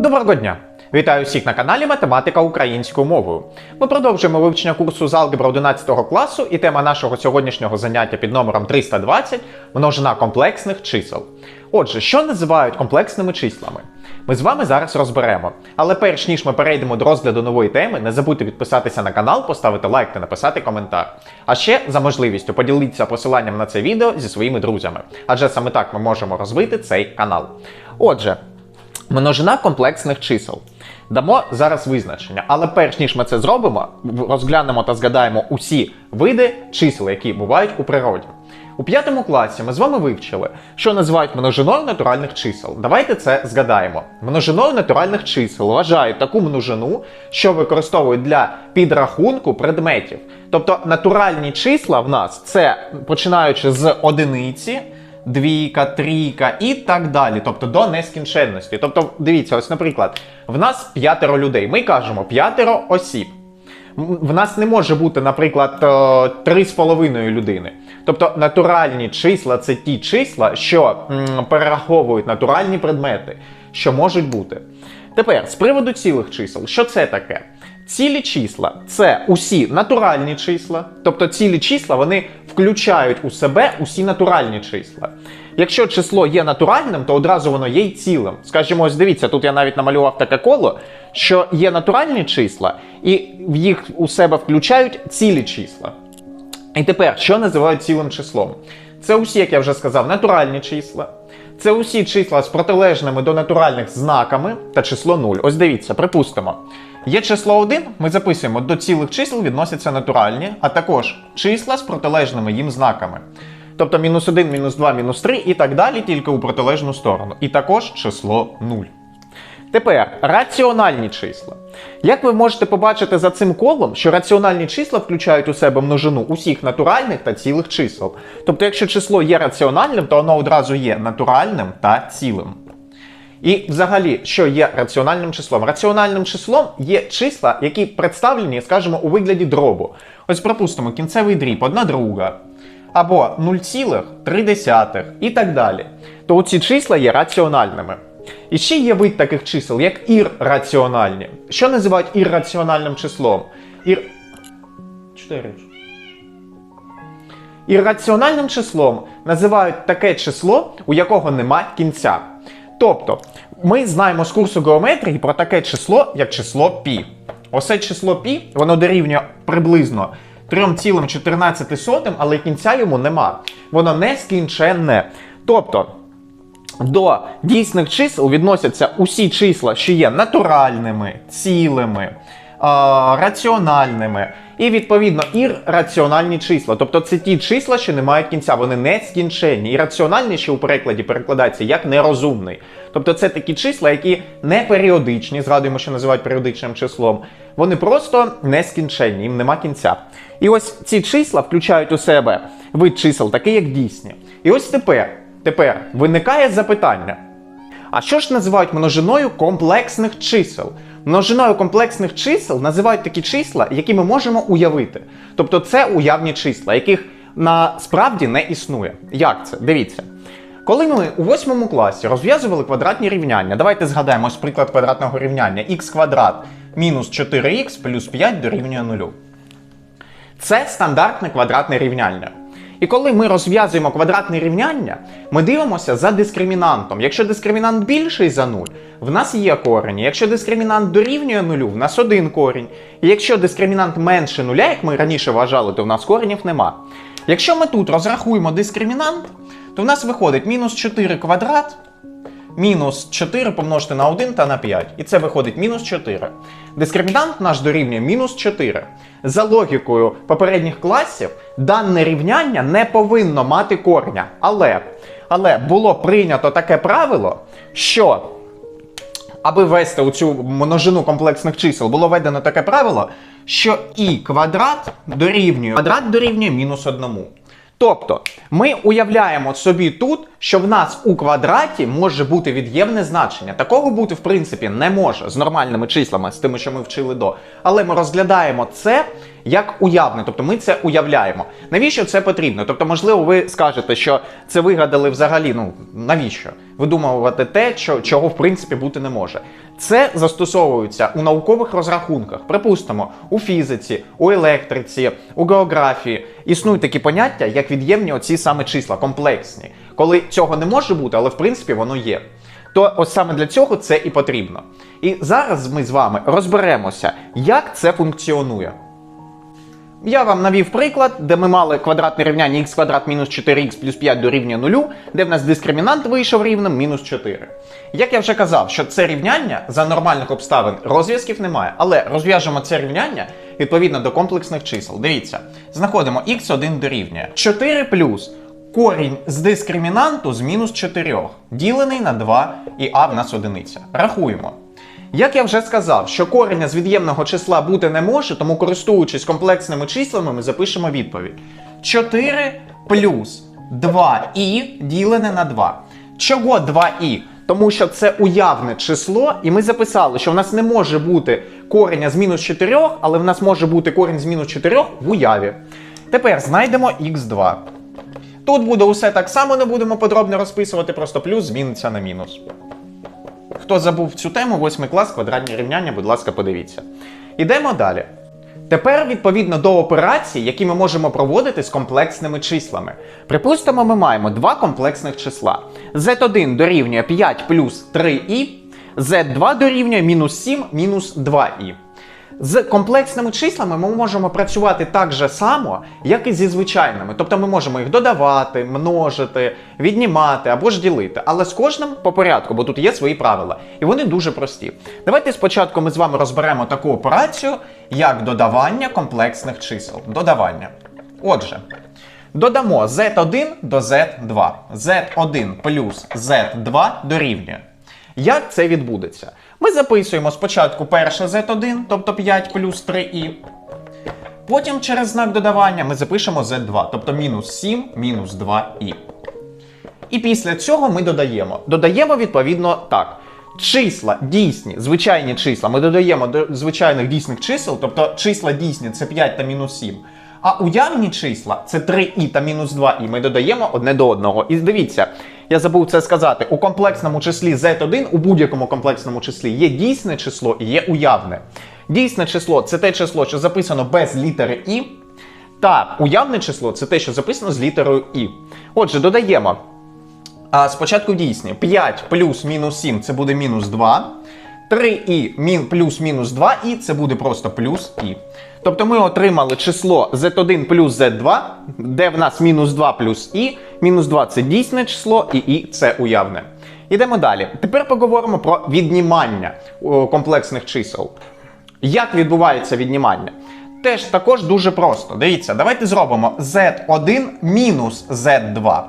Доброго дня! Вітаю всіх на каналі Математика українською мовою. Ми продовжуємо вивчення курсу з алгебра 11 класу, і тема нашого сьогоднішнього заняття під номером 320 множина комплексних чисел. Отже, що називають комплексними числами? Ми з вами зараз розберемо. Але перш ніж ми перейдемо до розгляду нової теми, не забудьте підписатися на канал, поставити лайк та написати коментар. А ще за можливістю поділитися посиланням на це відео зі своїми друзями, адже саме так ми можемо розвити цей канал. Отже, Множина комплексних чисел. Дамо зараз визначення, але перш ніж ми це зробимо, розглянемо та згадаємо усі види чисел, які бувають у природі. У п'ятому класі ми з вами вивчили, що називають множиною натуральних чисел. Давайте це згадаємо. Множиною натуральних чисел вважають таку множину, що використовують для підрахунку предметів. Тобто натуральні числа в нас це починаючи з одиниці двійка, трійка і так далі, тобто до нескінченності. Тобто, дивіться, ось, наприклад, в нас п'ятеро людей. Ми кажемо п'ятеро осіб. В нас не може бути, наприклад, е, три з половиною людини. Тобто натуральні числа це ті числа, що перераховують натуральні предмети, що можуть бути. Тепер з приводу цілих чисел, що це таке? Цілі числа це усі натуральні числа, тобто цілі числа вони включають у себе усі натуральні числа. Якщо число є натуральним, то одразу воно є й цілим. Скажімо, ось дивіться, тут я навіть намалював таке коло, що є натуральні числа, і в їх у себе включають цілі числа. І тепер, що називають цілим числом? Це усі, як я вже сказав, натуральні числа. Це усі числа з протилежними до натуральних знаками та число 0. Ось дивіться, припустимо. Є число 1, ми записуємо, до цілих чисел відносяться натуральні, а також числа з протилежними їм знаками. Тобто мінус 1, мінус 2, мінус 3 і так далі, тільки у протилежну сторону. І також число 0. Тепер раціональні числа. Як ви можете побачити за цим колом, що раціональні числа включають у себе множину усіх натуральних та цілих чисел. Тобто, якщо число є раціональним, то воно одразу є натуральним та цілим. І взагалі, що є раціональним числом? Раціональним числом є числа, які представлені, скажімо, у вигляді дробу. Ось, припустимо, кінцевий дріб, одна друга, або 0,3 і так далі. То оці числа є раціональними. І ще є вид таких чисел, як ірраціональні. Що називають ірраціональним числом? Ір... 4. Ірраціональним числом називають таке число, у якого нема кінця. Тобто, ми знаємо з курсу геометрії про таке число, як число π. Оце число π, воно дорівнює приблизно 3,14, але кінця йому нема. Воно нескінченне. Тобто, до дійсних чисел відносяться усі числа, що є натуральними, цілими, раціональними, і відповідно ірраціональні числа. Тобто це ті числа, що не мають кінця, вони не скінченні. І раціональний ще у перекладі перекладається як нерозумний. Тобто це такі числа, які не періодичні, згадуємо, що називають періодичним числом. Вони просто нескінченні, їм нема кінця. І ось ці числа включають у себе вид чисел, такий як дійсні. І ось тепер. Тепер виникає запитання: а що ж називають множиною комплексних чисел? Множиною комплексних чисел називають такі числа, які ми можемо уявити. Тобто це уявні числа, яких насправді не існує. Як це? Дивіться. Коли ми у восьмому класі розв'язували квадратні рівняння, давайте згадаємо ось приклад квадратного рівняння х квадрат мінус 4х плюс 5 дорівнює 0. Це стандартне квадратне рівняння. І коли ми розв'язуємо квадратне рівняння, ми дивимося за дискримінантом. Якщо дискримінант більший за 0, в нас є корінь. Якщо дискримінант дорівнює 0, в нас один корінь. І якщо дискримінант менше нуля, як ми раніше вважали, то в нас коренів нема. Якщо ми тут розрахуємо дискримінант, то в нас виходить мінус 4 квадрат мінус 4 помножити на 1 та на 5. І це виходить мінус 4. Дискримінант наш дорівнює мінус 4. За логікою попередніх класів, дане рівняння не повинно мати кореня. Але, але було прийнято таке правило, що аби ввести у цю множину комплексних чисел, було введено таке правило, що і квадрат дорівнює квадрат дорівнює мінус одному. Тобто, ми уявляємо собі тут, що в нас у квадраті може бути від'ємне значення. Такого бути, в принципі, не може з нормальними числами, з тими, що ми вчили до. Але ми розглядаємо це як уявне, тобто ми це уявляємо. Навіщо це потрібно? Тобто, можливо, ви скажете, що це вигадали взагалі. Ну навіщо? Видумувати те, що, чого в принципі бути не може. Це застосовується у наукових розрахунках. Припустимо, у фізиці, у електриці, у географії існують такі поняття, як від'ємні оці саме числа, комплексні, коли цього не може бути, але в принципі воно є. То ось саме для цього це і потрібно. І зараз ми з вами розберемося, як це функціонує. Я вам навів приклад, де ми мали квадратне рівняння х квадрат мінус 4х плюс 5 дорівнює 0, де в нас дискримінант вийшов рівнем мінус 4. Як я вже казав, що це рівняння за нормальних обставин розв'язків немає, але розв'яжемо це рівняння відповідно до комплексних чисел. Дивіться, знаходимо х1 дорівнює 4 плюс корінь з дискримінанту з мінус 4, ділений на 2 і а в нас одиниця. Рахуємо. Як я вже сказав, що кореня з від'ємного числа бути не може, тому користуючись комплексними числами, ми запишемо відповідь. 4 плюс 2і ділене на 2. Чого 2і? Тому що це уявне число, і ми записали, що в нас не може бути кореня з мінус 4, але в нас може бути корінь з мінус 4 в уяві. Тепер знайдемо х2. Тут буде усе так само, не будемо подробно розписувати, просто плюс зміниться на мінус. Хто забув цю тему, 8 клас, квадратні рівняння, будь ласка, подивіться. Ідемо далі. Тепер, відповідно до операцій, які ми можемо проводити з комплексними числами. Припустимо, ми маємо два комплексних числа. z1 дорівнює 5 плюс 3i, z2 дорівнює мінус 7 мінус 2i. З комплексними числами ми можемо працювати так же само, як і зі звичайними. Тобто ми можемо їх додавати, множити, віднімати або ж ділити. Але з кожним по порядку, бо тут є свої правила. І вони дуже прості. Давайте спочатку ми з вами розберемо таку операцію, як додавання комплексних чисел. Додавання. Отже, додамо z1 до z2. z1 плюс z2 дорівнює. Як це відбудеться? Ми записуємо спочатку перше z1, тобто 5 плюс 3i. Потім через знак додавання ми запишемо z2, тобто мінус 7 мінус 2i. І після цього ми додаємо. Додаємо відповідно так. Числа дійсні, звичайні числа ми додаємо до звичайних дійсних чисел, тобто числа дійсні це 5 та мінус 7. А уявні числа це 3і та мінус 2і. Ми додаємо одне до одного. І дивіться, я забув це сказати. У комплексному числі z1, у будь-якому комплексному числі є дійсне число і є уявне. Дійсне число це те число, що записано без літери і. Та уявне число це те, що записано з літерою і. Отже, додаємо. А спочатку дійсні. 5 плюс мінус 7 це буде мінус 2. 3і мін, плюс мінус 2 і це буде просто плюс і. Тобто ми отримали число z1 плюс z2, де в нас мінус 2 плюс і. Мінус 2 це дійсне число, і і це уявне. Ідемо далі. Тепер поговоримо про віднімання комплексних чисел. Як відбувається віднімання? Теж також дуже просто. Дивіться, давайте зробимо z1 мінус z2.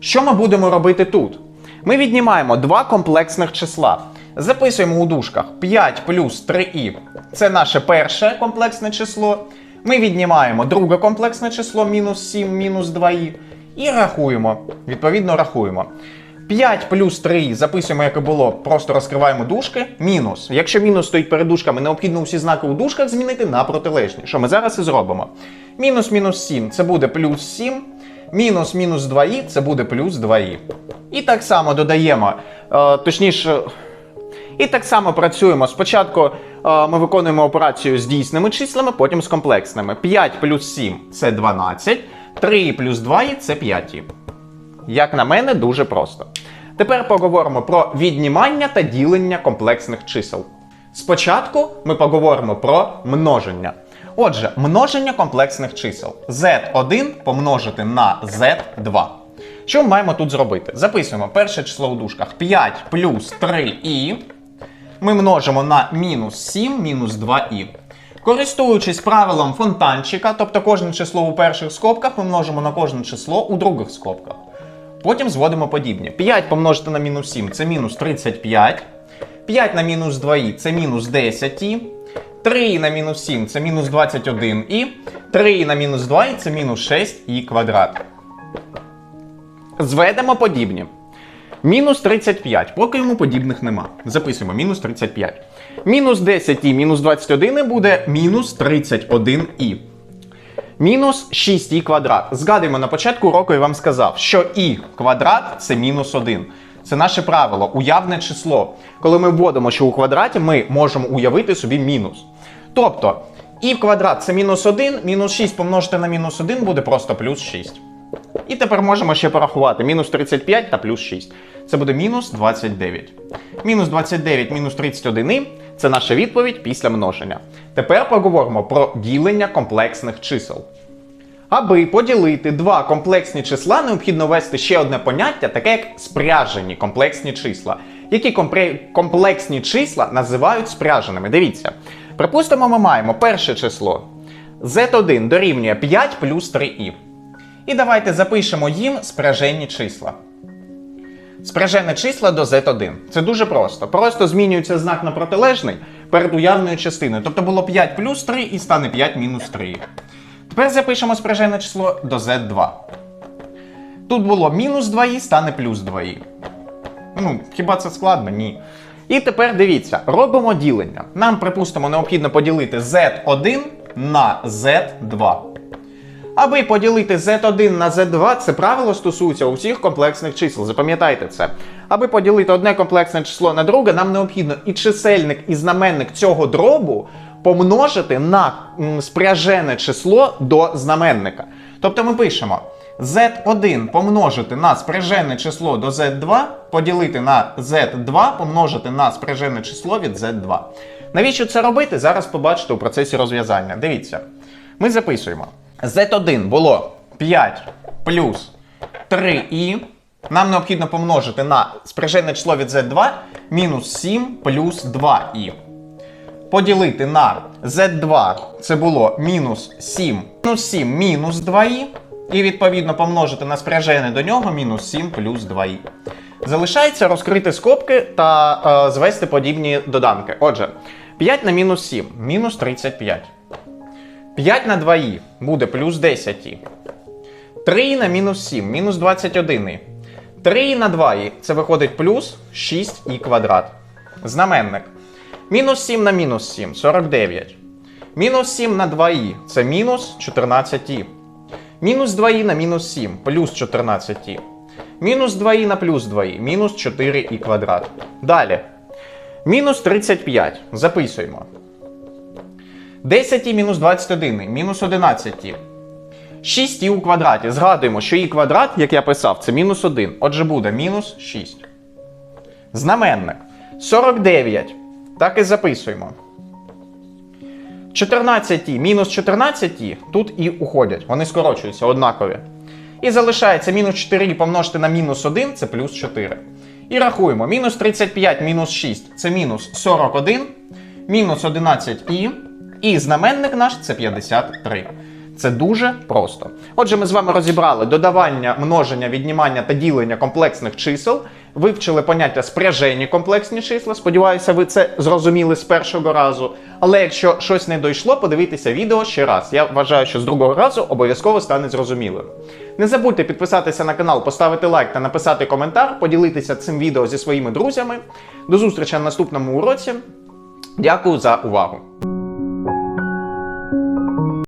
Що ми будемо робити тут? Ми віднімаємо два комплексних числа. Записуємо у дужках 5 плюс 3і. Це наше перше комплексне число. Ми віднімаємо друге комплексне число мінус 7 мінус 2і. І рахуємо. Відповідно, рахуємо. 5 плюс 3 записуємо, як і було, просто розкриваємо дужки. Мінус. Якщо мінус стоїть перед дужками, необхідно всі знаки у дужках змінити на протилежні. Що ми зараз і зробимо? Мінус мінус 7 це буде плюс 7. Мінус мінус 2і це буде плюс 2і. І так само додаємо, е, точніше. І так само працюємо. Спочатку е, ми виконуємо операцію з дійсними числами, потім з комплексними. 5 плюс 7 це 12, 3 плюс 2 це 5. Як на мене, дуже просто. Тепер поговоримо про віднімання та ділення комплексних чисел. Спочатку ми поговоримо про множення. Отже, множення комплексних чисел. z1 помножити на z2. Що ми маємо тут зробити? Записуємо перше число у дужках 5 плюс 3і. Ми множимо на мінус 7 мінус 2і. Користуючись правилом фонтанчика, тобто кожне число у перших скобках, ми множимо на кожне число у других скобках. Потім зводимо подібні. 5 помножити на мінус 7 це мінус 35. 5 на мінус 2і це мінус 10. 3 на мінус 7 це мінус 21 і 3 на мінус 2 це мінус 6 і квадрат. Зведемо подібні. Мінус 35, поки йому подібних нема. Записуємо мінус 35. Мінус 10 і мінус 21 буде мінус 31 і. Мінус 6і квадрат. Згадуємо, на початку уроку я вам сказав, що і квадрат це мінус 1. Це наше правило, уявне число. Коли ми вводимо, що у квадраті, ми можемо уявити собі мінус. Тобто, і квадрат це мінус 1, мінус 6 помножити на мінус 1 буде просто плюс 6. І тепер можемо ще порахувати мінус 35 та плюс 6. Це буде мінус 29. Мінус 29 мінус 31 це наша відповідь після множення. Тепер поговоримо про ділення комплексних чисел. Аби поділити два комплексні числа, необхідно ввести ще одне поняття, таке як спряжені комплексні числа. Які комплексні числа називають спряженими? Дивіться. Припустимо, ми маємо перше число z1 дорівнює 5 плюс 3i. І давайте запишемо їм спряжені числа. Спряжене числа до z1. Це дуже просто. Просто змінюється знак на протилежний перед уявною частиною. Тобто було 5 плюс 3 і стане 5 мінус 3. Тепер запишемо спряжене число до z2. Тут було мінус 2і, стане плюс 2і. Ну, хіба це складно? Ні. І тепер дивіться, робимо ділення. Нам, припустимо, необхідно поділити z1 на z2. Аби поділити z1 на z2, це правило стосується усіх комплексних чисел. Запам'ятайте це. Аби поділити одне комплексне число на друге, нам необхідно і чисельник, і знаменник цього дробу помножити на спряжене число до знаменника. Тобто ми пишемо z1 помножити на спряжене число до z2, поділити на z2 помножити на спряжене число від z2. Навіщо це робити? Зараз побачите у процесі розв'язання. Дивіться. Ми записуємо. Z1 було 5 плюс 3i. Нам необхідно помножити на спряжене число від Z2 мінус 7 плюс 2i. Поділити на Z2 це було мінус 7 мінус 7 мінус 2i. І відповідно помножити на спряжене до нього мінус 7 плюс 2i. Залишається розкрити скобки та е, звести подібні доданки. Отже, 5 на мінус 7 мінус 35. 5 на 2і буде плюс 10. 3 на мінус 7, мінус 21. 3 на 2і це виходить плюс 6і квадрат. Знаменник. Мінус 7 на мінус 7 49. Мінус 7 на 2і це мінус 14і. Мінус 2і на мінус 7 плюс 14і. Мінус 2і на плюс 2і мінус 4і квадрат. Далі. Мінус 35. Записуємо. 10 і мінус 21, мінус 11. 6 і у квадраті. Згадуємо, що і квадрат, як я писав, це мінус 1. Отже, буде мінус 6. Знаменник. 49. Так і записуємо. 14 мінус 14 тут і уходять. Вони скорочуються однакові. І залишається мінус 4 помножити на мінус 1 це плюс 4. І рахуємо: мінус 35 мінус 6 це мінус 41, мінус 11 і. І знаменник наш це 53. Це дуже просто. Отже, ми з вами розібрали додавання, множення, віднімання та ділення комплексних чисел, вивчили поняття спряжені комплексні числа. Сподіваюся, ви це зрозуміли з першого разу. Але якщо щось не дійшло, подивіться відео ще раз. Я вважаю, що з другого разу обов'язково стане зрозумілим. Не забудьте підписатися на канал, поставити лайк та написати коментар, поділитися цим відео зі своїми друзями. До зустрічі на наступному уроці. Дякую за увагу!